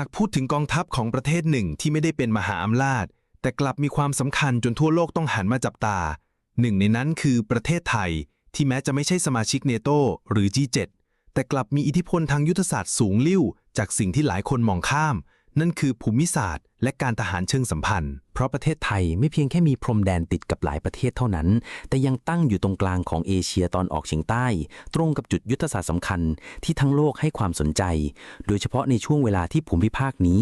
ากพูดถึงกองทัพของประเทศหนึ่งที่ไม่ได้เป็นมหาอำนาจ แต่กลับมีความสำคัญจนทั่วโลกต้องหันมาจับตา หนึ่งในนั้นคือประเทศไทย ที่แม้จะไม่ใช่สมาชิกเนโตหรือ G7 แต่กลับมีอิทธิพลทางยุทธศาสตร์สูงลิ่วจากสิ่งที่หลายคนมองข้าม นั่นคือภูมิศาสตร์ และการทหารเชิงสัมพันธ์ เพราะประเทศไทยไม่เพียงแค่มีพรมแดนติดกับหลายประเทศเท่านั้น แต่ยังตั้งอยู่ตรงกลางของเอเชียตอนออกเฉียงใต้ ตรงกับจุดยุทธศาสตร์สำคัญที่ทั้งโลกให้ความสนใจ โดยเฉพาะในช่วงเวลาที่ภูมิภาคนี้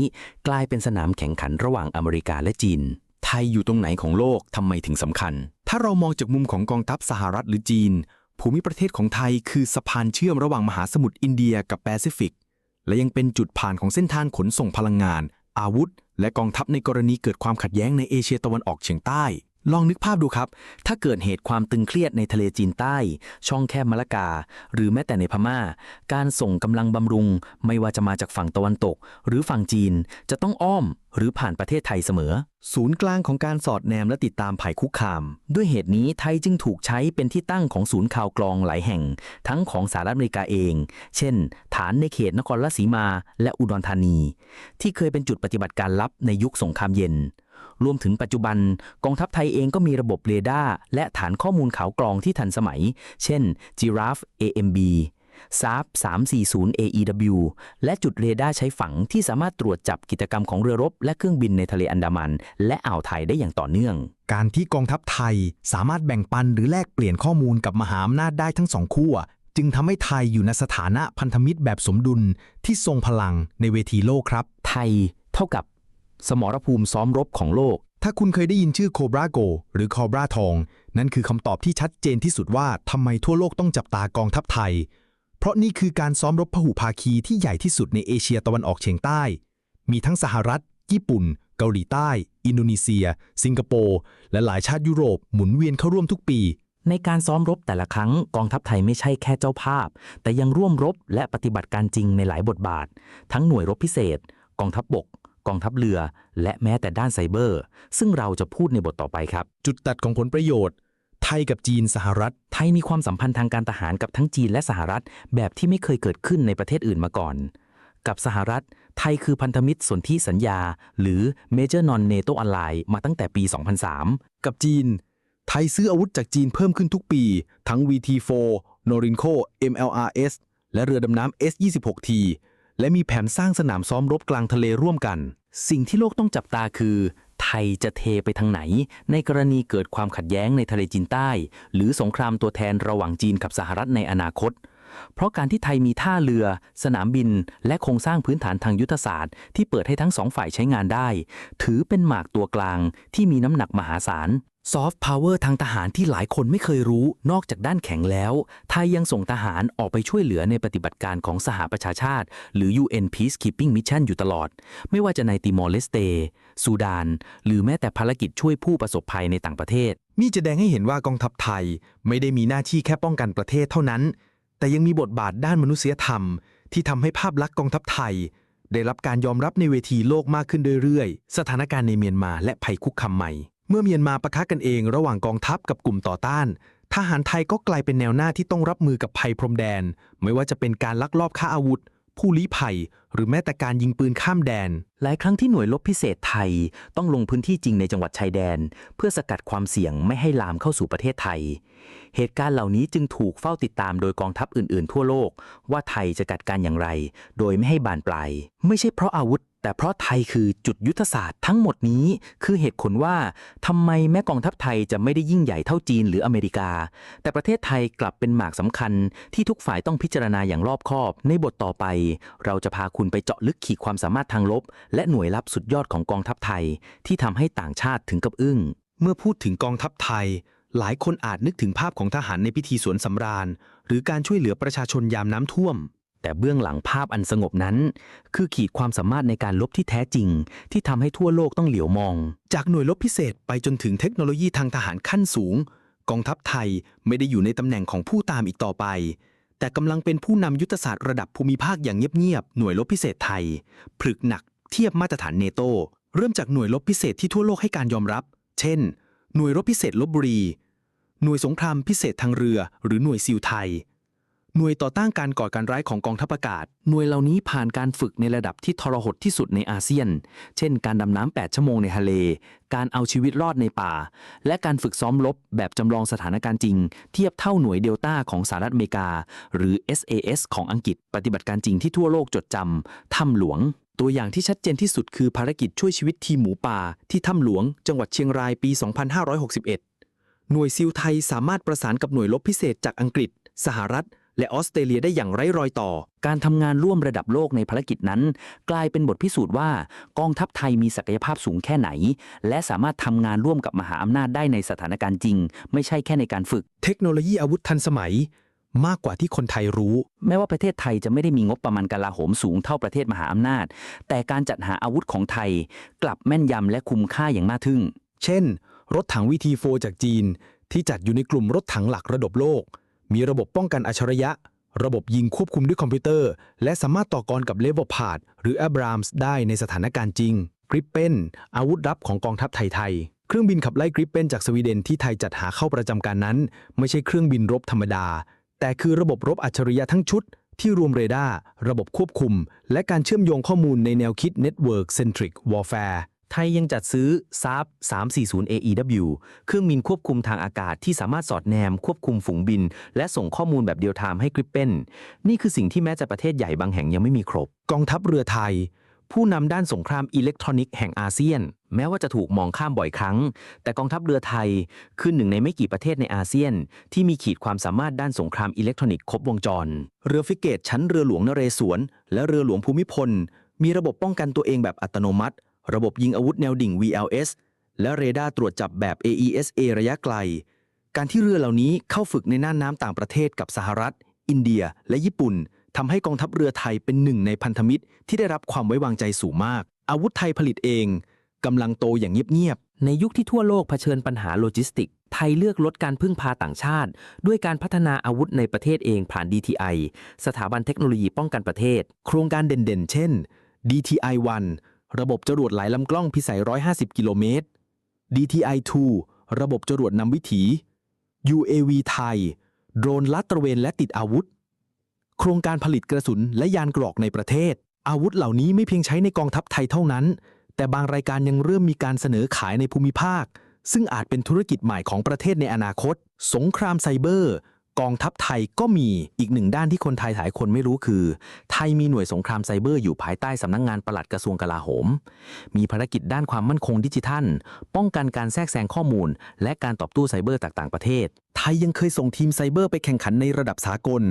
กลายเป็นสนามแข่งขันระหว่างอเมริกาและจีน ไทยอยู่ตรงไหนของโลกทำไมถึงสำคัญ ถ้าเรามองจากมุมของกองทัพสหรัฐหรือจีน ภูมิประเทศของไทยคือสะพานเชื่อมระหว่างมหาสมุทรอินเดียกับแปซิฟิก และยังเป็นจุดผ่านของเส้นทางขนส่งพลังงาน อาวุธ และกองทัพในกรณีเกิดความขัดแย้งในเอเชียตะวันออกเฉียงใต้ ลองนึกภาพดูครับ ถ้าเกิดเหตุความตึงเครียดในทะเลจีนใต้ ช่องแคบมะละกา หรือแม้แต่ในพม่า การส่งกำลังบำรุง ไม่ว่าจะมาจากฝั่งตะวันตก หรือฝั่งจีนจะต้องอ้อม หรือผ่านประเทศไทยเสมอ ศูนย์กลางของการสอดแนมและติดตามภัยคุกคาม ด้วยเหตุนี้ไทยจึงถูกใช้เป็นที่ตั้งของศูนย์ข่าวกรองหลายแห่ง ทั้งของสหรัฐอเมริกาเอง เช่น ฐานในเขตนครราชสีมา และอุดรธานี ที่เคยเป็นจุดปฏิบัติการลับในยุคสงครามเย็น รวมถึงปัจจุบันกองทัพไทยเองก็มีระบบเรดาร์และฐานข้อมูลข่าวกรองที่ทันสมัย เช่น Giraffe AMB SAP 340 AEW และจุดเรดาร์ใช้ฝังที่สามารถตรวจจับกิจกรรมของเรือรบ และเครื่องบินในทะเลอันดามัน และอ่าวไทยได้อย่างต่อเนื่อง การที่กองทัพไทยสามารถแบ่งปันหรือแลกเปลี่ยนข้อมูลกับมหาอำนาจได้ทั้งสองขั้วจึงทำให้ไทยอยู่ในสถานะพันธมิตรแบบสมดุลที่ทรงพลังในเวทีโลกครับ ไทยเท่ากับ สมรภูมิซ้อมรบของโลก ถ้าคุณเคยได้ยินชื่อโคบราโก หรือคอบราทอง นั่นคือคำตอบที่ชัดเจนที่สุดว่าทำไมทั่วโลกต้องจับตากองทัพไทย เพราะนี่คือการซ้อมรบพหุภาคีที่ใหญ่ที่สุดในเอเชียตะวันออกเฉียงใต้ มีทั้งสหรัฐ ญี่ปุ่น เกาหลีใต้ อินโดนีเซีย สิงคโปร์และหลายชาติยุโรปหมุนเวียนเข้าร่วมทุกปี ในการซ้อมรบแต่ละครั้งกองทัพไทยไม่ใช่แค่เจ้าภาพ แต่ยังร่วมรบและปฏิบัติการจริงในหลายบทบาท ทั้งหน่วยรบพิเศษ กองทัพบบก กองทัพเรือ และแม้แต่ด้านไซเบอร์ ซึ่งเราจะพูดในบทต่อไปครับ จุดตัดของผลประโยชน์ ไทยกับจีนสหรัฐ ไทยมีความสัมพันธ์ทางการทหารกับทั้งจีนและสหรัฐ แบบที่ไม่เคยเกิดขึ้นในประเทศอื่นมาก่อน กับสหรัฐ ไทยคือพันธมิตรสนธิสัญญา หรือ Major Non-NATO Ally มาตั้งแต่ปี 2003 กับจีน ไทยซื้ออาวุธจากจีนเพิ่มขึ้นทุกปี ทั้ง VT4 Norinco MLRS และเรือดำน้ำ S26T และมีแผนสร้างสนามซ้อมรบกลางทะเลร่วมกัน สิ่งที่โลกต้องจับตาคือ ไทยจะเทไปทางไหน ในกรณีเกิดความขัดแย้งในทะเลจีนใต้ หรือสงครามตัวแทนระหว่างจีนกับสหรัฐในอนาคต เพราะการที่ไทยมีท่าเรือ สนามบิน และโครงสร้างพื้นฐานทางยุทธศาสตร์ ที่เปิดให้ทั้งสองฝ่ายใช้งานได้ ถือเป็นหมากตัวกลางที่มีน้ำหนักมหาศาล ซอฟต์พาวเวอร์ทางทหารที่หลายคนไม่เคยรู้นอกจากด้านแข็งแล้ว ไทยยังส่งทหารออกไปช่วยเหลือในปฏิบัติการของสหประชาชาติ หรือ UN Peacekeeping Mission อยู่ตลอด ไม่ว่าจะในติมอร์เลสเตซูดาน หรือแม้แต่ภารกิจช่วยผู้ประสบภัยในต่างประเทศ นี่จะแสดงให้เห็นว่ากองทัพไทยไม่ได้มีหน้าที่แค่ป้องกันประเทศเท่านั้น แต่ยังมีบทบาทด้านมนุษยธรรม ที่ทำให้ภาพลักษณ์กองทัพไทย ได้รับการยอมรับในเวทีโลกมากขึ้นเรื่อยๆ สถานการณ์ในเมียนมาและภัยคุกคามใหม่ เมื่อเมียนมาปะทะกันเองระหว่างกองทัพกับกลุ่มต่อต้าน ทหารไทยก็กลายเป็นแนวหน้าที่ต้องรับมือกับภัยพรมแดน ไม่ว่าจะเป็นการลักลอบค้าอาวุธ ผู้ลี้ภัย หรือแม้แต่การยิงปืนข้ามแดน หลายครั้งที่หน่วยรบพิเศษไทยต้องลงพื้นที่จริงในจังหวัดชายแดน เพื่อสกัดความเสี่ยงไม่ให้ลามเข้าสู่ประเทศไทย เหตุการณ์เหล่านี้จึงถูกเฝ้าติดตามโดยกองทัพอื่น ๆ ทั่วโลก ว่าไทยจะจัดการอย่างไร โดยไม่ให้บานปลายไม่ใช่เพราะอาวุธ แต่เพราะไทยคือจุดยุทธศาสตร์ทั้งหมดนี้คือเหตุผลว่าทำไมแม้กองทัพไทยจะไม่ได้ยิ่งใหญ่เท่าจีนหรืออเมริกา แต่ประเทศไทยกลับเป็นหมากสำคัญ ที่ทุกฝ่ายต้องพิจารณาอย่างรอบคอบ ในบทต่อไป เราจะพาคุณไปเจาะลึกขีดความสามารถทางลบ และหน่วยลับสุดยอดของกองทัพไทย ที่ทำให้ต่างชาติถึงกับอึ้ง เมื่อพูดถึงกองทัพไทย หลายคนอาจนึกถึงภาพของทหารในพิธีสวนสำราญ หรือการช่วยเหลือประชาชนยามน้ำท่วม แต่เบื้องหลังภาพอันสงบนั้น คือขีดความสามารถในการลบที่แท้จริง ที่ทำให้ทั่วโลกต้องเหลียวมอง จากหน่วยรบพิเศษไปจนถึงเทคโนโลยีทางทหารขั้นสูง กองทัพไทยไม่ได้อยู่ในตำแหน่งของผู้ตามอีกต่อไป แต่กำลังเป็นผู้นำยุทธศาสตร์ระดับภูมิภาคอย่างเงียบๆหน่วยรบพิเศษไทยผลึกหนักเทียบมาตรฐานเนโตเริ่มจากหน่วยรบพิเศษที่ทั่วโลกให้การยอมรับ เช่น หน่วยรบพิเศษลบบุรี หน่วยสงครามพิเศษทางเรือ หรือหน่วยซิลไทย หน่วยต่อต้านการก่อการร้ายของกองทัพอากาศ หน่วยเหล่านี้ผ่านการฝึกในระดับที่ทรหดที่สุดในอาเซียน เช่น การดำน้ำ 8 ชั่วโมงในทะเล การเอาชีวิตรอดในป่า และการฝึกซ้อมรบแบบจำลองสถานการณ์จริง เทียบเท่าหน่วยเดลต้าของสหรัฐอเมริกา หรือ SAS ของอังกฤษ ปฏิบัติการจริงที่ทั่วโลกจดจำถ้ำหลวง ตัวอย่างที่ชัดเจนที่สุดคือภารกิจช่วยชีวิตทีมหมูป่า ที่ถ้ำหลวง จังหวัดเชียงรายปี 2561 หน่วยซิลไทยสามารถประสานกับหน่วยรบพิเศษจากอังกฤษ สหรัฐ และออสเตรเลียได้อย่างไร้รอยต่อ การทำงานร่วมระดับโลกในภารกิจนั้น กลายเป็นบทพิสูจน์ว่ากองทัพไทยมีศักยภาพสูงแค่ไหน และสามารถทำงานร่วมกับมหาอำนาจได้ในสถานการณ์จริง ไม่ใช่แค่ในการฝึก เทคโนโลยีอาวุธทันสมัย มากกว่าที่คนไทยรู้ แม้ว่าประเทศไทยจะไม่ได้มีงบประมาณกลาโหมสูงเท่าประเทศมหาอำนาจ แต่การจัดหาอาวุธของไทย กลับแม่นยำและคุ้มค่าอย่างน่าทึ่ง เช่น รถถังวีทีโฟจากจีน ที่จัดอยู่ในกลุ่มรถถังหลักระดับโลก มีระบบป้องกันอัจฉริยะ ระบบยิงควบคุมด้วยคอมพิวเตอร์ และสามารถต่อกรกับเลเวลพาดหรือ Abrams ได้ในสถานการณ์จริงกริปเป็นอาวุธลับของกองทัพไทยไทยเครื่องบินขับไล่กริปเป็นจากสวีเดนที่ไทยจัดหาเข้าประจำการนั้น ไม่ใช่เครื่องบินรบธรรมดา แต่คือระบบรบอัจฉริยะทั้งชุด ที่รวมเรดาร์ระบบควบคุม และการเชื่อมโยงข้อมูลในแนวคิด Network Centric Warfare ไทยยังจัดซื้อ SAP 340 AEW เครื่องบินควบคุมทางอากาศที่สามารถสอดแนม ควบคุมฝูงบิน และส่งข้อมูลแบบเดียวไทม์ให้กริปเปนนี่คือสิ่งที่แม้จะประเทศใหญ่บางแห่งยังไม่มีครบ กองทัพเรือไทย ผู้นำด้านสงครามอิเล็กทรอนิกส์แห่งอาเซียน แม้ว่าจะถูกมองข้ามบ่อยครั้ง แต่กองทัพเรือไทยคือหนึ่งในไม่กี่ประเทศในอาเซียน ที่มีขีดความสามารถด้านสงครามอิเล็กทรอนิกส์ครบวงจร เรือฟิเกตชั้นเรือหลวงนเรศวรและเรือหลวงภูมิพลมีระบบป้องกันตัวเองแบบอัตโนมัติ ระบบยิงอาวุธแนวดิ่ง VLS และเรดาร์ตรวจจับแบบ AESA ระยะไกล การที่เรือเหล่านี้เข้าฝึกในน่านน้ำต่างประเทศกับสหรัฐ อินเดีย และญี่ปุ่นทำให้กองทัพเรือไทยเป็นหนึ่งในพันธมิตร ที่ได้รับความไว้วางใจสูงมาก อาวุธไทยผลิตเองกำลังโตอย่างเงียบๆ ในยุคที่ทั่วโลกเผชิญปัญหาโลจิสติก ไทยเลือกลดการพึ่งพาต่างชาติ ด้วยการพัฒนาอาวุธในประเทศเองผ่าน DTI สถาบันเทคโนโลยีป้องกันประเทศ โครงการเด่นๆ เช่น DTI-1 ระบบจรวดหลายลำกล้องพิสัย 150 กิโลเมตร DTI-2 ระบบจรวดนำวิถี UAV ไทย โดรนลัดตระเวนและติดอาวุธ โครงการผลิตกระสุนและยานกรอกในประเทศ อาวุธเหล่านี้ไม่เพียงใช้ในกองทัพไทยเท่านั้น แต่บางรายการยังเริ่มมีการเสนอขายในภูมิภาค ซึ่งอาจเป็นธุรกิจใหม่ของประเทศในอนาคต สงครามไซเบอร์ กองทัพไทยก็มีอีกหนึ่งด้านที่คนไทยหลายคนไม่รู้คือ ไทยมีหน่วยสงครามไซเบอร์อยู่ภายใต้สำนักงงานปลัดกระทรวงกลาโหม มีภารกิจด้านความมั่นคงดิจิทัล ป้องกันการแทรกแซงข้อมูล และการตอบตู้ไซเบอร์จากต่างประเทศ ไทยยังเคยส่งทีมไซเบอร์ไปแข่งขันในระดับสากล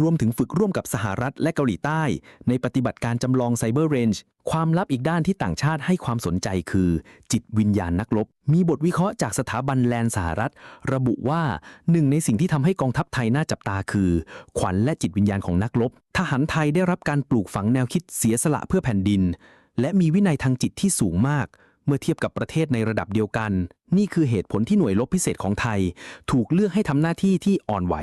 รวมถึงฝึกร่วมกับสหรัฐและเกาหลีใต้ ในปฏิบัติการจำลองไซเบอร์เรนจ์ความลับอีกด้านที่ต่างชาติให้ความสนใจคือ จิตวิญญาณนักรบ มีบทวิเคราะห์จากสถาบันแลนสหรัฐ ระบุว่าหนึ่งในสิ่งที่ทำให้กองทัพไทยน่าจับตาคือ ขวัญและจิตวิญญาณของนักรบ ทหารไทยได้รับการปลูกฝังแนวคิดเสียสละเพื่อแผ่นดิน และมีวินัยทางจิตที่สูงมาก มื่อเทียบกับประเทศในระดับเดียวกัน นี่คือเหตุผลที่หน่วยรบพิเศษของไทย ถูกเลือกให้ทำหน้าที่ที่อ่อนไหว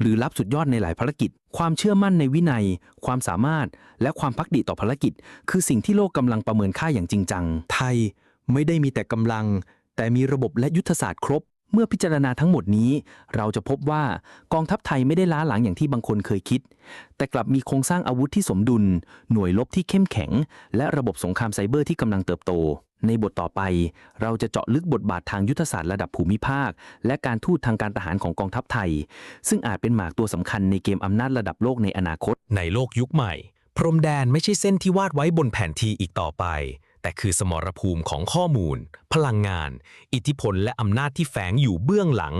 หรือรับสุดยอดในหลายภารกิจ ความเชื่อมั่นในวินัย ความสามารถ และความพักดีต่อภารกิจ คือสิ่งที่โลกกำลังประเมินค่าอย่างจริงจัง ไทยไม่ได้มีแต่กำลัง แต่มีระบบและยุทธศาสตร์ครบเมื่อพิจารณาทั้งหมดนี้ เราจะพบว่ากองทัพไทยไม่ได้ล้าหลังอย่างที่บางคนเคยคิด แต่กลับมีโครงสร้างอาวุธที่สมดุล หน่วยรบที่เข้มแข็ง และระบบสงครามไซเบอร์ที่กำลังเติบโต ในบทต่อไปเราจะเจาะลึกบทบาททางยุทธศาสตร์ระดับภูมิภาค และการทูตทางการทหารของกองทัพไทย ซึ่งอาจเป็นหมากตัวสำคัญในเกมอำนาจระดับโลกในอนาคต ในโลกยุคใหม่ พรมแดนไม่ใช่เส้นที่วาดไว้บนแผนที่อีกต่อไป แต่คือสมรภูมิของข้อมูล พลังงาน อิทธิพลและอำนาจที่แฝงอยู่เบื้องหลัง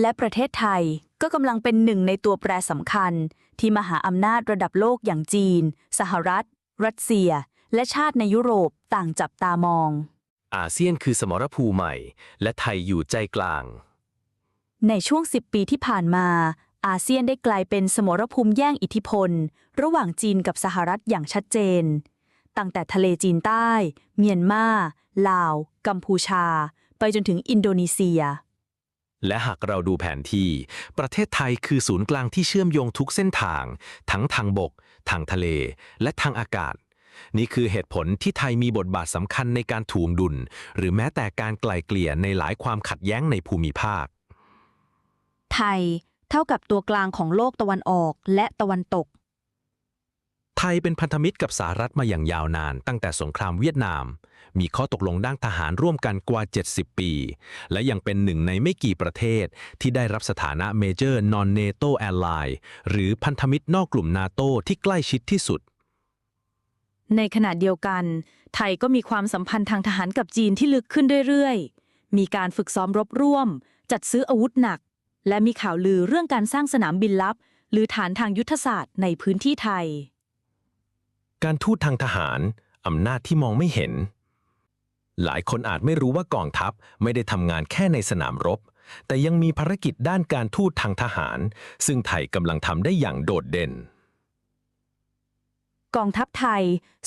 และประเทศไทยก็กำลังเป็นหนึ่งในตัวแปรสำคัญ ที่มหาอำนาจระดับโลกอย่างจีน สหรัฐ รัสเซีย และชาติในยุโรปต่างจับตามอง อาเซียนคือสมรภูมิใหม่ และไทยอยู่ใจกลาง ในช่วง 10 ปีที่ผ่านมา อาเซียนได้กลายเป็นสมรภูมิแย่งอิทธิพล ระหว่างจีนกับสหรัฐอย่างชัดเจน ตั้งแต่ทะเลจีนใต้ เมียนมา ลาว กัมพูชา ไปจนถึงอินโดนีเซียและหากเราดูแผนที่ ประเทศไทยคือศูนย์กลางที่เชื่อมโยงทุกเส้นทาง ทั้งทางบก ทางทะเล และทางอากาศ นี่คือเหตุผลที่ไทยมีบทบาทสำคัญในการถ่วงดุล หรือแม้แต่การไกล่เกลี่ยในหลายความขัดแย้งในภูมิภาค ไทยเท่ากับตัวกลางของโลกตะวันออกและตะวันตก ไทยเป็นพันธมิตรกับสหรัฐมาอย่างยาวนาน ตั้งแต่สงครามเวียดนาม มีข้อตกลงด้านทหารร่วมกันกว่า 70 ปี และยังเป็นหนึ่งในไม่กี่ประเทศ ที่ได้รับสถานะ Major Non-NATO Ally หรือพันธมิตรนอกกลุ่มนาโตที่ใกล้ชิดที่สุด ในขณะเดียวกัน ไทยก็มีความสัมพันธ์ทางทหารกับจีนที่ลึกขึ้นเรื่อยๆ มีการฝึกซ้อมรบร่วม จัดซื้ออาวุธหนัก และมีข่าวลือเรื่องการสร้างสนามบินลับ หรือฐานทางยุทธศาสตร์ในพื้นที่ไทย การทูตทางทหาร อำนาจที่มองไม่เห็น หลายคนอาจไม่รู้ว่ากองทัพไม่ได้ทำงานแค่ในสนามรบ แต่ยังมีภารกิจด้านการทูตทางทหาร ซึ่งไทยกำลังทำได้อย่างโดดเด่น กองทัพไทย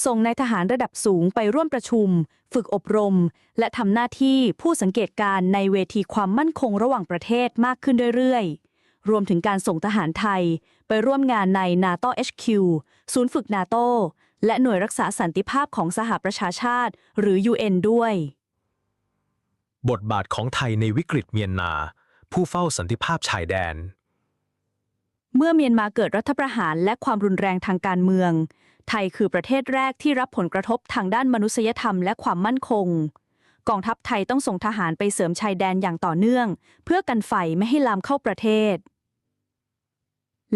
ส่งนายทหารระดับสูงไปร่วมประชุม ฝึกอบรม และทำหน้าที่ผู้สังเกตการณ์ในเวทีความมั่นคงระหว่างประเทศมากขึ้นเรื่อยๆ รวมถึงการส่งทหารไทย ไปร่วมงานใน NATO HQ ศูนย์ฝึกนาโตและหน่วยรักษาสันติภาพของสหประชาชาติ หรือ UN ด้วย บทบาทของไทยในวิกฤตเมียนมา ผู้เฝ้าสันติภาพชายแดน เมื่อเมียนมาเกิดรัฐประหารและความรุนแรงทางการเมือง ไทยคือประเทศแรกที่รับผลกระทบทางด้านมนุษยธรรมและความมั่นคง กองทัพไทยต้องส่งทหารไปเสริมชายแดนอย่างต่อเนื่อง เพื่อกันไฟไม่ให้ลามเข้าประเทศ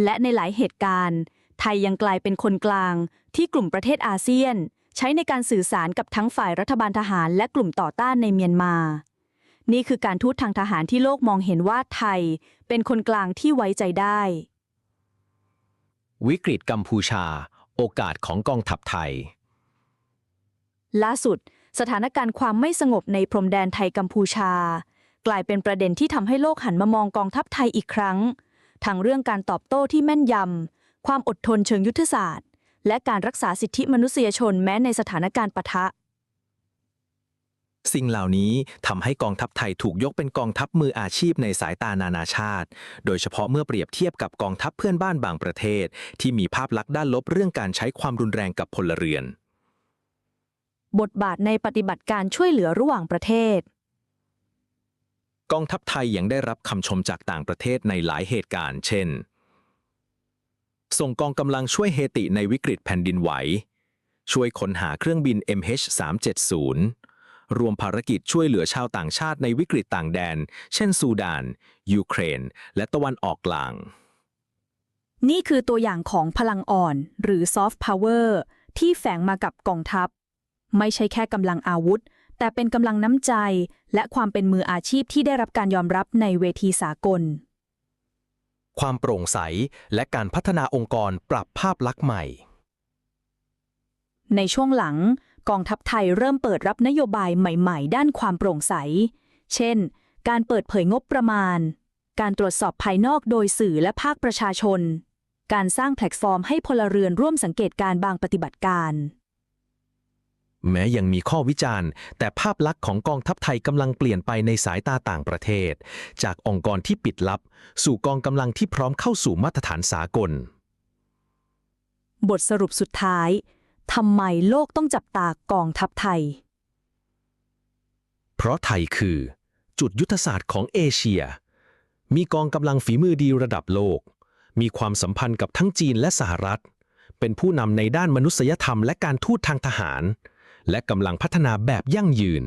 และในหลายเหตุการณ์ ไทยยังกลายเป็นคนกลางที่กลุ่มประเทศอาเซียน ใช้ในการสื่อสารกับทั้งฝ่ายรัฐบาลทหารและกลุ่มต่อต้านในเมียนมา นี่คือการทูตทางทหารที่โลกมองเห็นว่าไทย เป็นคนกลางที่ไว้ใจได้ วิกฤตกัมพูชา โอกาสของกองทัพไทย ล่าสุด สถานการณ์ความไม่สงบในพรมแดนไทยกัมพูชา กลายเป็นประเด็นที่ทำให้โลกหันมามองกองทัพไทยอีกครั้ง ทั้งเรื่องการตอบโต้ที่แม่นยำความอดทนเชิงยุทธศาสตร์ และการรักษาสิทธิมนุษยชนแม้ในสถานการณ์ปะทะ สิ่งเหล่านี้ทำให้กองทัพไทยถูกยกเป็นกองทัพมืออาชีพในสายตานานาชาติ โดยเฉพาะเมื่อเปรียบเทียบกับกองทัพเพื่อนบ้านบางประเทศ ที่มีภาพลักษณ์ด้านลบเรื่องการใช้ความรุนแรงกับพลเรือน บทบาทในปฏิบัติการช่วยเหลือระหว่างประเทศ กองทัพไทยยังได้รับคำชมจากต่างประเทศในหลายเหตุการณ์ เช่น ส่งกองกำลังช่วยเฮติในวิกฤตแผ่นดินไหว ช่วยค้นหาเครื่องบิน MH370 รวมภารกิจช่วยเหลือชาวต่างชาติในวิกฤตต่างแดน เช่นซูดาน ยูเครน และตะวันออกกลาง นี่คือตัวอย่างของพลังอ่อน หรือ soft power ที่แฝงมากับกองทัพ ไม่ใช่แค่กำลังอาวุธ แต่เป็นกำลังน้ำใจ และความเป็นมืออาชีพที่ได้รับการยอมรับในเวทีสากล ความโปร่งใสและการพัฒนาองค์กรปรับภาพลักษณ์ใหม่ ในช่วงหลัง กองทัพไทยเริ่มเปิดรับนโยบายใหม่ๆ ด้านความโปร่งใส เช่น การเปิดเผยงบประมาณ การตรวจสอบภายนอกโดยสื่อและภาคประชาชน การสร้างแพลตฟอร์มให้พลเรือนร่วมสังเกตการณ์บางปฏิบัติการ แม้ยังมีข้อวิจารณ์ แต่ภาพลักษณ์ของกองทัพไทยกำลังเปลี่ยนไปในสายตาต่างประเทศ จากองค์กรที่ปิดลับ สู่กองกำลังที่พร้อมเข้าสู่มาตรฐานสากล บทสรุปสุดท้าย ทำไมโลกต้องจับตากองทัพไทย เพราะไทยคือ จุดยุทธศาสตร์ของเอเชีย มีกองกำลังฝีมือดีระดับโลก มีความสัมพันธ์กับทั้งจีนและสหรัฐ เป็นผู้นำในด้านมนุษยธรรมและการทูตทางทหาร และกำลังพัฒนาแบบยั่งยืน